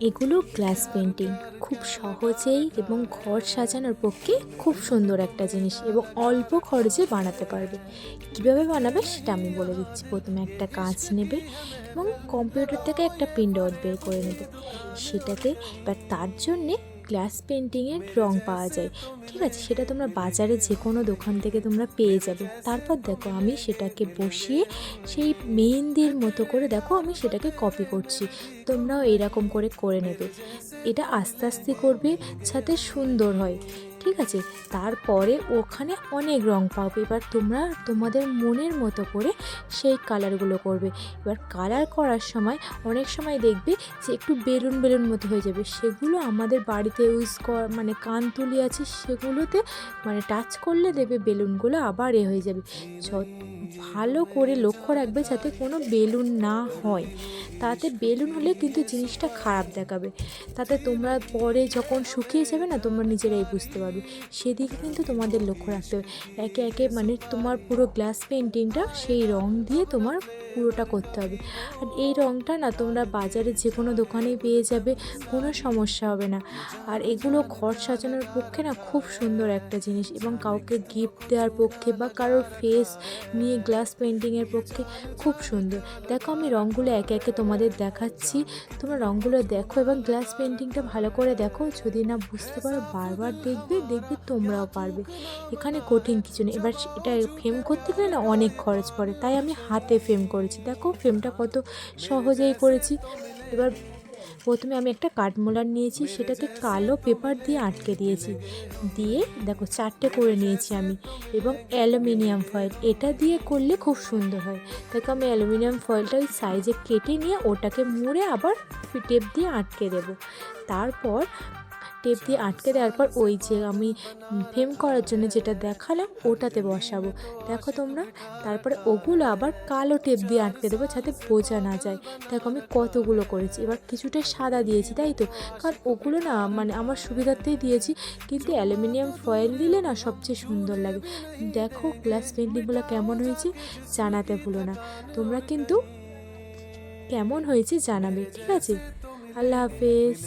এগুলো glass painting খুব সহজেই এবং ঘর সাজানোর পক্ষে খুব সুন্দর একটা জিনিস এবং অল্প খরচে বানাতে পারবে। কীভাবে বানাবে সেটা আমি বলে দিচ্ছি। প্রথমে একটা কাঁচ নেবে এবং কম্পিউটার থেকে একটা প্রিন্ট আউট বের করে নেবে। সেটাতে এবার তার জন্যে গ্লাস পেন্টিংয়ের রঙ পাওয়া যায়। ঠিক আছে, সেটা তোমরা বাজারে যে কোনো দোকান থেকে তোমরা পেয়ে যাবে। তারপর দেখো, আমি সেটাকে বসিয়ে সেই মেহেন্দির মতো করে দেখো, আমি সেটাকে কপি করছি। তোমরাও এরকম করে করে নেবে। এটা আস্তে আস্তে করবে যাতে সুন্দর হয়। ঠিক আছে? তারপরে ওখানে অনেক রং পাবে। এবার তোমরা তোমাদের মনের মতো করে সেই কালারগুলো করবে। এবার কালার করার সময় অনেক সময় দেখবে যে একটু বেলুন বেলুন মতো হয়ে যাবে। সেগুলো আমাদের বাড়িতে ইউজ কর মানে কানতুলি আছে, সেগুলোতে মানে টাচ করলে দেবে বেলুনগুলো আবার এ হয়ে যাবে। ভালো করে লক্ষ্য রাখবে যাতে কোনো বেলুন না হয়। তাতে বেলুন হলে কিন্তু জিনিসটা খারাপ দেখাবে। তাতে তোমরা পরে যখন শুকিয়ে যাবে না, তোমরা নিজেরাই বুঝতে পারবে। সেদিকে কিন্তু তোমাদের লক্ষ্য রাখতে হবে। একে একে মানে তোমার পুরো গ্লাস পেন্টিংটা সেই রং দিয়ে তোমার পুরোটা করতে হবে। আর এই রংটা না তোমরা বাজারে যে কোনো দোকানেই পেয়ে যাবে, কোনো সমস্যা হবে না। আর এগুলো ঘর সাজানোর পক্ষে না খুব সুন্দর একটা জিনিস এবং কাউকে গিফট দেওয়ার পক্ষে বা কারোর ফেস নিয়ে গ্লাস পেন্টিংয়ের পক্ষে খুব সুন্দর। দেখো আমি রঙগুলো একে একে তোমাদের দেখাচ্ছি। তোমরা রঙগুলো দেখো এবং গ্লাস পেন্টিংটা ভালো করে দেখো। যদি না বুঝতে পারো, বারবার দেখবে দেখবে তোমরাও পারবে। এখানে কঠিন কিছু নেই। এবার এটা ফ্রেম করতে গেলে না অনেক খরচ পড়ে। তাই আমি হাতে ফ্রেম করেছি। দেখো ফ্রেমটা কত সহজেই করেছি। এবার প্রথমে আমি একটা কাঠমোলার নিয়েছি সেটাকে কালো পেপার দিয়ে আটকে দিয়েছি। দিয়ে দেখো, চারটে করে নিয়েছি আমি, এবং অ্যালুমিনিয়াম ফয়েল। এটা দিয়ে করলে খুব সুন্দর হয়। তাকে আমি অ্যালুমিনিয়াম ফয়েলটা ওই সাইজে কেটে নিয়ে ওটাকে মুড়ে আবার টেপ দিয়ে আটকে দেবো। তারপর টেপ দিয়ে আটকে দেওয়ার পর ওই যে আমি ফ্রেম করার জন্য যেটা দেখালাম, ওটাতে বসাবো। দেখো তোমরা, তারপরে ওগুলো আবার কালো টেপ দিয়ে আটকে দেবো যাতে বোঝা না যায়। দেখো আমি কতগুলো করেছি, এবার কিছুটা সাদা দিয়েছি, তাই তো? কারণ ওগুলো না মানে আমার সুবিধার্থেই দিয়েছি, কিন্তু অ্যালুমিনিয়াম ফয়েল দিলে না সবচেয়ে সুন্দর লাগে। দেখো গ্লাস পেন্টিংগুলো কেমন হয়েছে, জানাতে ভুলো না। তোমরা কিন্তু কেমন হয়েছে জানাবে, ঠিক আছে? আল্লাহ হাফেজ।